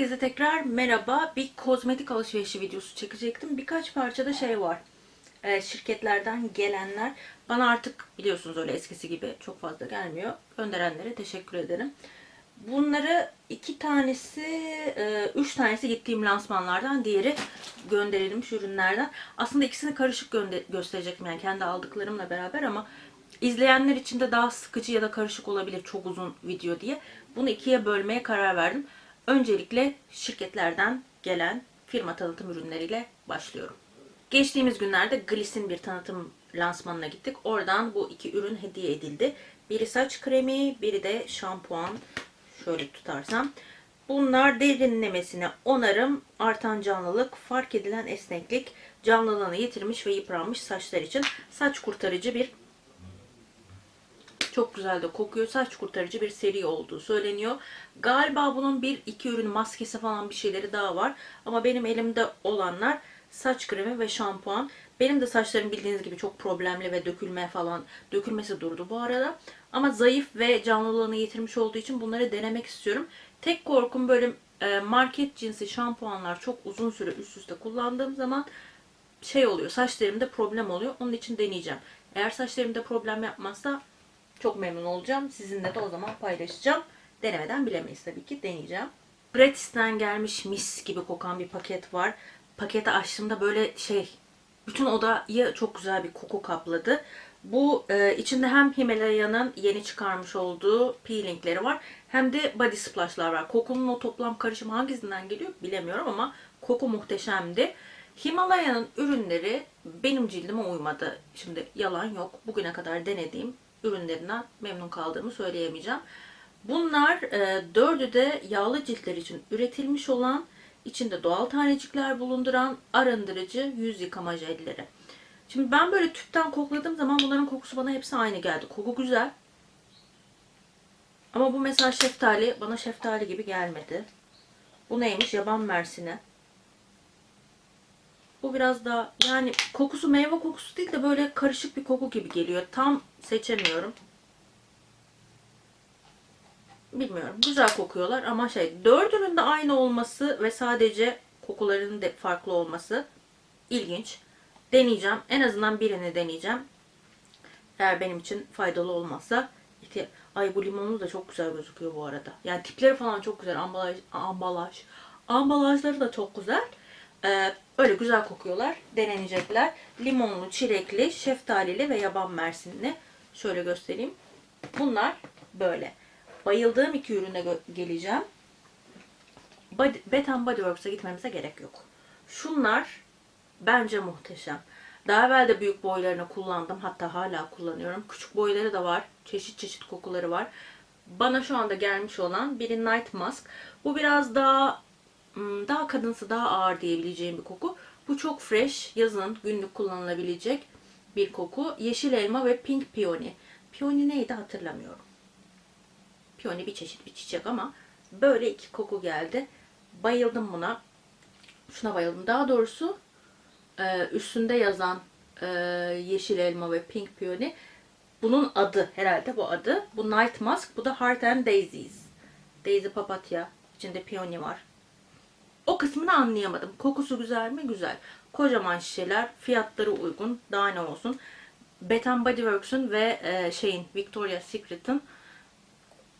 Herkese tekrar merhaba. Bir kozmetik alışverişi videosu çekecektim. Birkaç parçada şey var. Ee, şirketlerden gelenler. Bana artık biliyorsunuz öyle eskisi gibi çok fazla gelmiyor. Gönderenlere teşekkür ederim. Bunları iki tanesi, e, üç tanesi gittiğim lansmanlardan, diğeri gönderilmiş ürünlerden. Aslında ikisini karışık gösterecektim yani kendi aldıklarımla beraber ama izleyenler için de daha sıkıcı ya da karışık olabilir çok uzun video diye. Bunu ikiye bölmeye karar verdim. Öncelikle şirketlerden gelen firma tanıtım ürünleriyle başlıyorum. Geçtiğimiz günlerde Gliss'in bir tanıtım lansmanına gittik. Oradan bu iki ürün hediye edildi. Biri saç kremi, biri de şampuan. Şöyle tutarsam. Bunlar derinlemesine onarım, artan canlılık, fark edilen esneklik, canlılığını yitirmiş ve yıpranmış saçlar için saç kurtarıcı bir çok güzel de kokuyor. Saç kurtarıcı bir seri olduğu söyleniyor. Galiba bunun bir iki ürün maskesi falan bir şeyleri daha var. Ama benim elimde olanlar saç kremi ve şampuan. Benim de saçlarım bildiğiniz gibi çok problemli ve dökülme falan dökülmesi durdu bu arada. Ama zayıf ve canlılığını yitirmiş olduğu için bunları denemek istiyorum. Tek korkum böyle e, market cinsi şampuanlar çok uzun süre üst üste kullandığım zaman şey oluyor. Saçlarımda problem oluyor. Onun için deneyeceğim. Eğer saçlarımda problem yapmazsa çok memnun olacağım. Sizinle de o zaman paylaşacağım. Denemeden bilemeyiz tabii ki. Deneyeceğim. Gratis'ten gelmiş mis gibi kokan bir paket var. Paketi açtığımda böyle şey bütün odayı çok güzel bir koku kapladı. Bu e, içinde hem Himalaya'nın yeni çıkarmış olduğu peelingleri var hem de body splash'lar var. Kokunun o toplam karışımı hangisinden geliyor bilemiyorum ama koku muhteşemdi. Himalaya'nın ürünleri benim cildime uymadı. Şimdi yalan yok. Bugüne kadar denediğim ürünlerinden memnun kaldığımı söyleyemeyeceğim. Bunlar e, dördü de yağlı ciltler için üretilmiş olan, içinde doğal tanecikler bulunduran arındırıcı yüz yıkama jelleri. Şimdi ben böyle tüpten kokladığım zaman bunların kokusu bana hepsi aynı geldi. Koku güzel. Ama bu mesela şeftali bana şeftali gibi gelmedi. Bu neymiş? Yaban mersini. Bu biraz daha yani kokusu meyve kokusu değil de böyle karışık bir koku gibi geliyor. Tam seçemiyorum. Bilmiyorum. Güzel kokuyorlar ama şey dördünün de aynı olması ve sadece kokularının da farklı olması ilginç. Deneyeceğim. En azından birini deneyeceğim. Eğer benim için faydalı olmazsa Ay bu limonlu da çok güzel gözüküyor bu arada. Yani tipleri falan çok güzel. Ambalaj, ambalaj. Ambalajları da çok güzel. Ee, öyle güzel kokuyorlar. Denenecekler. Limonlu, çilekli, şeftalili ve yaban mersinli. Şöyle göstereyim. Bunlar böyle. Bayıldığım iki ürüne geleceğim. Body, Bath and Body Works'a gitmemize gerek yok. Şunlar bence muhteşem. Daha evvel de büyük boylarını kullandım. Hatta hala kullanıyorum. Küçük boyları da var. Çeşit çeşit kokuları var. Bana şu anda gelmiş olan biri Night Mask. Bu biraz daha daha kadınsı, daha ağır diyebileceğim bir koku. Bu çok fresh, yazın günlük kullanılabilecek bir koku. Yeşil elma ve pink peony. Peony neydi hatırlamıyorum. Peony bir çeşit bir çiçek ama böyle iki koku geldi. Bayıldım buna. Şuna bayıldım. Daha doğrusu e, üstünde yazan e, yeşil elma ve pink peony. Bunun adı herhalde bu adı. Bu Night Mask. Bu da Heart and Daisies. Daisy papatya. İçinde peony var. O kısmını anlayamadım. Kokusu güzel mi? Güzel. Kocaman şişeler. Fiyatları uygun. Daha ne olsun. Bath Body Works'un ve e, şeyin Victoria's Secret'ın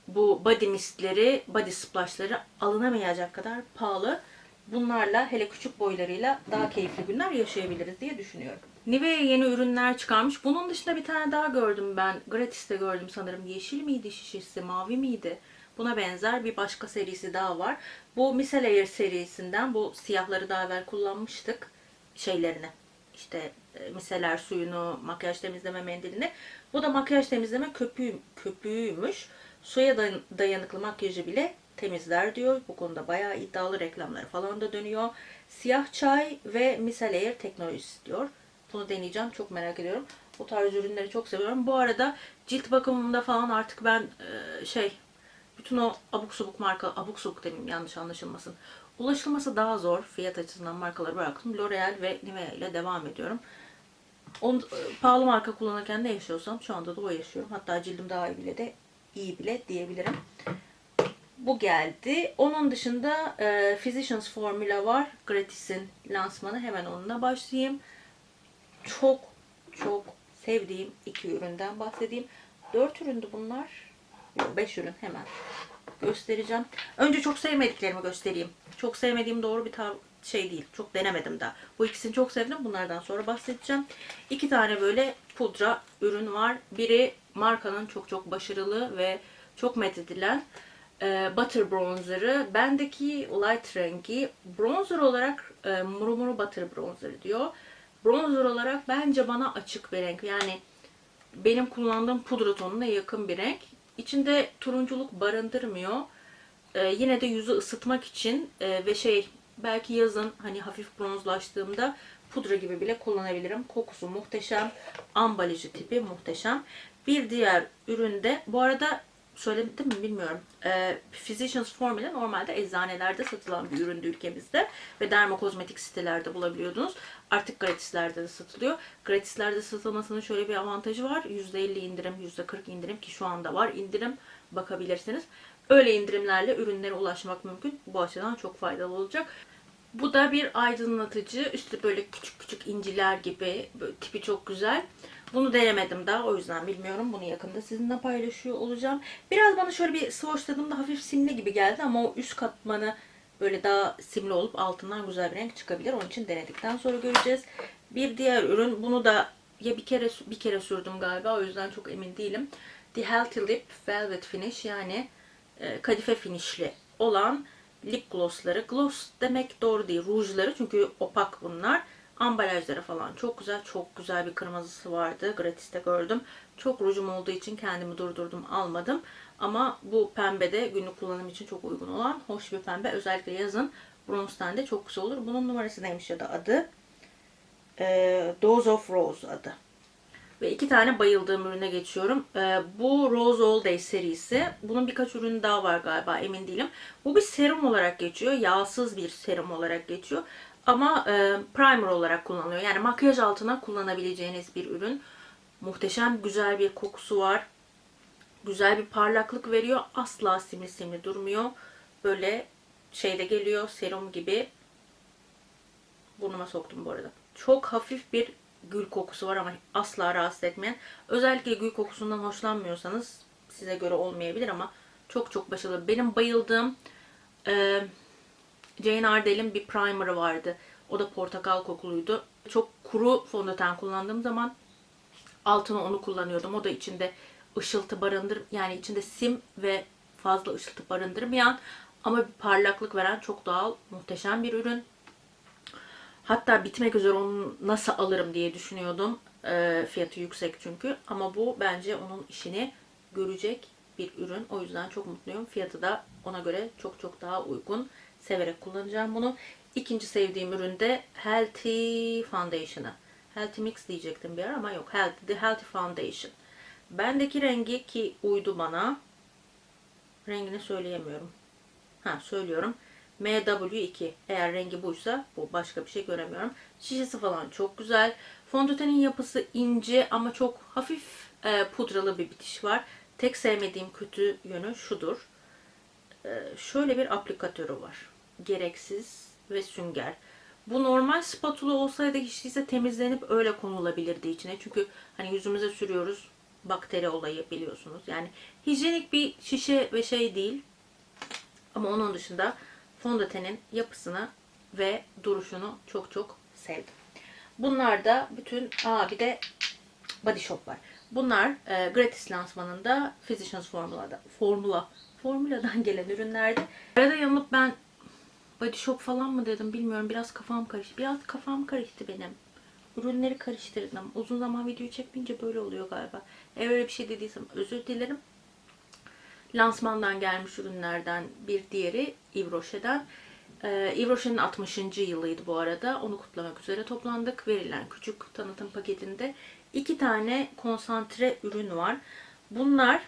bu body mistleri, body splashları alınamayacak kadar pahalı. Bunlarla hele küçük boylarıyla daha keyifli günler yaşayabiliriz diye düşünüyorum. Nivea yeni ürünler çıkarmış. Bunun dışında bir tane daha gördüm ben. Gratis'te gördüm sanırım. Yeşil miydi şişesi, mavi miydi? Buna benzer bir başka serisi daha var. Bu Micellar serisinden bu siyahları daha evvel kullanmıştık. Şeylerini. İşte e, miseler suyunu, makyaj temizleme mendilini. Bu da makyaj temizleme köpüğü, köpüğüymüş. Suya dayan- dayanıklı makyajı bile temizler diyor. Bu konuda bayağı iddialı reklamları falan da dönüyor. Siyah çay ve micellar teknolojisi diyor. Bunu deneyeceğim. Çok merak ediyorum. Bu tarz ürünleri çok seviyorum. Bu arada cilt bakımında falan artık ben e, şey bütün o abuk subuk marka, abuk subuk demeyeyim yanlış anlaşılmasın. Ulaşılması daha zor. Fiyat açısından markaları bıraktım. L'Oreal ve Nivea ile devam ediyorum. On, e, pahalı marka kullanırken ne yaşıyorsam şu anda da o yaşıyorum. Hatta cildim daha iyi bile de iyi bile diyebilirim. Bu geldi. Onun dışında e, Physicians Formula var. Gratis'in lansmanı. Hemen onunla başlayayım. Çok çok sevdiğim iki üründen bahsedeyim. Dört üründü bunlar. Yok beş ürün hemen göstereceğim. Önce çok sevmediklerimi göstereyim. Çok sevmediğim doğru bir şey değil. Çok denemedim daha. Bu ikisini çok sevdim. Bunlardan sonra bahsedeceğim. İki tane böyle pudra ürün var. Biri markanın çok çok başarılı ve çok methedilen e, Butter Bronzer'ı. Bendeki light rengi bronzer olarak e, muru muru Butter Bronzer diyor. Bronzer olarak bence bana açık bir renk. Yani benim kullandığım pudra tonuna yakın bir renk. İçinde turunculuk barındırmıyor. Ee, yine de yüzü ısıtmak için e, ve şey belki yazın hani hafif bronzlaştığımda pudra gibi bile kullanabilirim. Kokusu muhteşem. Ambalajı tipi muhteşem. Bir diğer üründe bu arada söyledim mi bilmiyorum. Ee, Physicians Formula normalde eczanelerde satılan bir üründü ülkemizde ve dermokozmetik sitelerde bulabiliyordunuz. Artık gratislerde de satılıyor. Gratislerde satılmasının şöyle bir avantajı var. %50 indirim, %40 indirim ki şu anda var indirim bakabilirsiniz. Öyle indirimlerle ürünlere ulaşmak mümkün. Bu açıdan çok faydalı olacak. Bu da bir aydınlatıcı. Üstü böyle küçük küçük inciler gibi. Böyle tipi çok güzel. Bunu denemedim daha o yüzden bilmiyorum. Bunu yakında sizinle paylaşıyor olacağım. Biraz bana şöyle bir swatchladığımda hafif simli gibi geldi ama o üst katmanı böyle daha simli olup altından güzel bir renk çıkabilir. Onun için denedikten sonra göreceğiz. Bir diğer ürün bunu da ya bir kere bir kere sürdüm galiba o yüzden çok emin değilim. The Healthy Lip Velvet Finish yani e, kadife finişli olan lip glossları. Gloss demek doğru değil. Rujları çünkü opak bunlar. Ambalajları falan çok güzel. Çok güzel bir kırmızısı vardı. Gratis'te gördüm. Çok rujum olduğu için kendimi durdurdum almadım. Ama bu pembe de günlük kullanım için çok uygun olan hoş bir pembe. Özellikle yazın bronz tende çok güzel olur. Bunun numarası neymiş ya da adı? Ee, Dose of Rose adı. Ve iki tane bayıldığım ürüne geçiyorum. Ee, bu Rose All Day serisi. Bunun birkaç ürünü daha var galiba emin değilim. Bu bir serum olarak geçiyor. Yağsız bir serum olarak geçiyor. Ama e, primer olarak kullanılıyor. Yani makyaj altına kullanabileceğiniz bir ürün. Muhteşem güzel bir kokusu var. Güzel bir parlaklık veriyor. Asla simli simli durmuyor. Böyle şeyde geliyor serum gibi. Burnuma soktum bu arada. Çok hafif bir gül kokusu var ama asla rahatsız etmeyen. Özellikle gül kokusundan hoşlanmıyorsanız size göre olmayabilir ama çok çok başarılı. Benim bayıldığım e, Jane Ardell'in bir primer'ı vardı. O da portakal kokuluydu. Çok kuru fondöten kullandığım zaman altına onu kullanıyordum. O da içinde ışıltı barındır yani içinde sim ve fazla ışıltı barındırmayan ama bir parlaklık veren çok doğal, muhteşem bir ürün. Hatta bitmek üzere onu nasıl alırım diye düşünüyordum. E, fiyatı yüksek çünkü. Ama bu bence onun işini görecek bir ürün. O yüzden çok mutluyum. Fiyatı da ona göre çok çok daha uygun. Severek kullanacağım bunu. İkinci sevdiğim ürün de Healthy Foundation'ı. Healthy Mix diyecektim bir ara ama yok. Healthy, The Healthy Foundation. Bendeki rengi ki uydu bana. Rengini söyleyemiyorum. Ha söylüyorum. MW2. Eğer rengi buysa bu başka bir şey göremiyorum. Şişesi falan çok güzel. Fondötenin yapısı ince ama çok hafif e, pudralı bir bitiş var. Tek sevmediğim kötü yönü şudur. E, şöyle bir aplikatörü var. Gereksiz ve sünger. Bu normal spatula olsaydı hiç değilse temizlenip öyle konulabilirdi içine. Çünkü hani yüzümüze sürüyoruz bakteri olayı biliyorsunuz. Yani hijyenik bir şişe ve şey değil. Ama onun dışında fondötenin yapısını ve duruşunu çok çok sevdim. Bunlar da bütün aa bir de Body Shop var. Bunlar e, gratis lansmanında Physicians Formula'da formula formuladan gelen ürünlerdi. Arada yanılıp ben Body Shop falan mı dedim bilmiyorum. Biraz kafam karıştı. Biraz kafam karıştı benim. Ürünleri karıştırdım. Uzun zaman video çekmeyince böyle oluyor galiba. Eğer öyle bir şey dediysem özür dilerim. Lansmandan gelmiş ürünlerden bir diğeri Yves Rocher'den. Ee, Yves Rocher'in 60. yılıydı bu arada. Onu kutlamak üzere toplandık. Verilen küçük tanıtım paketinde iki tane konsantre ürün var. Bunlar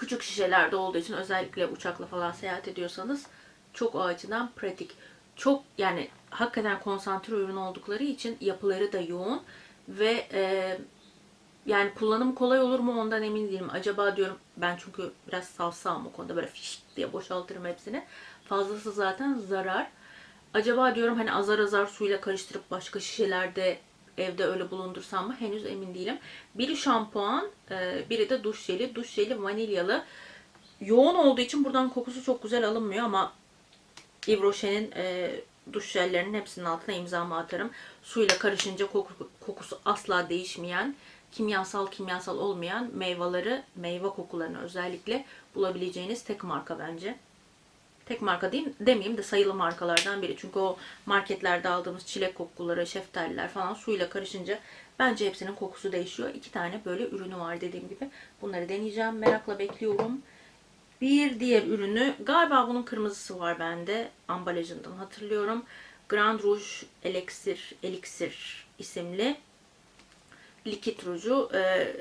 küçük şişelerde olduğu için özellikle uçakla falan seyahat ediyorsanız çok o açıdan pratik. Çok yani hakikaten konsantre ürün oldukları için yapıları da yoğun ve e, Yani kullanım kolay olur mu ondan emin değilim. Acaba diyorum ben çünkü biraz savsağım o konuda böyle fiş diye boşaltırım hepsini. Fazlası zaten zarar. Acaba diyorum hani azar azar suyla karıştırıp başka şişelerde evde öyle bulundursam mı henüz emin değilim. Biri şampuan, e, biri de duş jeli. Duş jeli vanilyalı. Yoğun olduğu için buradan kokusu çok güzel alınmıyor ama Yves Rocher'in e, duş jellerinin hepsinin altına imzamı atarım. Suyla karışınca koku- kokusu asla değişmeyen, kimyasal kimyasal olmayan meyveleri, meyve kokularını özellikle bulabileceğiniz tek marka bence. Tek marka diyeyim, demeyeyim de sayılı markalardan biri. Çünkü o marketlerde aldığımız çilek kokuları, şeftaliler falan suyla karışınca bence hepsinin kokusu değişiyor. İki tane böyle ürünü var dediğim gibi. Bunları deneyeceğim. Merakla bekliyorum. Bir diğer ürünü galiba bunun kırmızısı var bende. Ambalajından hatırlıyorum. Grand Rouge Elixir, Elixir isimli likit ruju. Ee,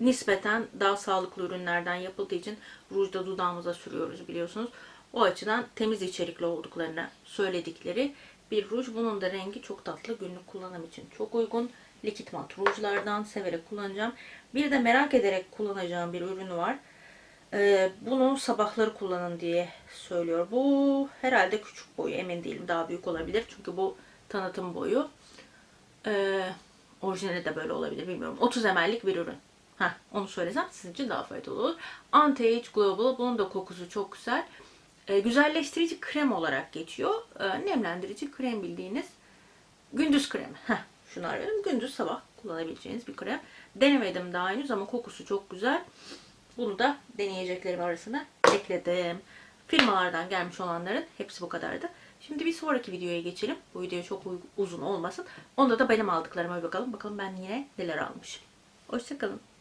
nispeten daha sağlıklı ürünlerden yapıldığı için rujda dudağımıza sürüyoruz biliyorsunuz. O açıdan temiz içerikli olduklarını söyledikleri bir ruj. Bunun da rengi çok tatlı. Günlük kullanım için çok uygun. Likit mat rujlardan severek kullanacağım. Bir de merak ederek kullanacağım bir ürünü var. Ee, bunu sabahları kullanın diye söylüyor. Bu herhalde küçük boyu emin değilim. Daha büyük olabilir. Çünkü bu tanıtım boyu. Ee, orijinali de böyle olabilir bilmiyorum. 30 ml'lik bir ürün. Heh, onu söylesem sizin için daha faydalı olur. Anti-Age Global. Bunun da kokusu çok güzel. Ee, güzelleştirici krem olarak geçiyor. Ee, nemlendirici krem bildiğiniz gündüz kremi. Heh, şunu arıyorum. Gündüz sabah kullanabileceğiniz bir krem. Denemedim daha henüz ama kokusu çok güzel. Bunu da deneyeceklerim arasına ekledim. Firmalardan gelmiş olanların hepsi bu kadardı. Şimdi bir sonraki videoya geçelim. Bu video çok uzun olmasın. Onda da benim aldıklarıma bir bakalım. Bakalım ben yine neler almışım. Hoşçakalın.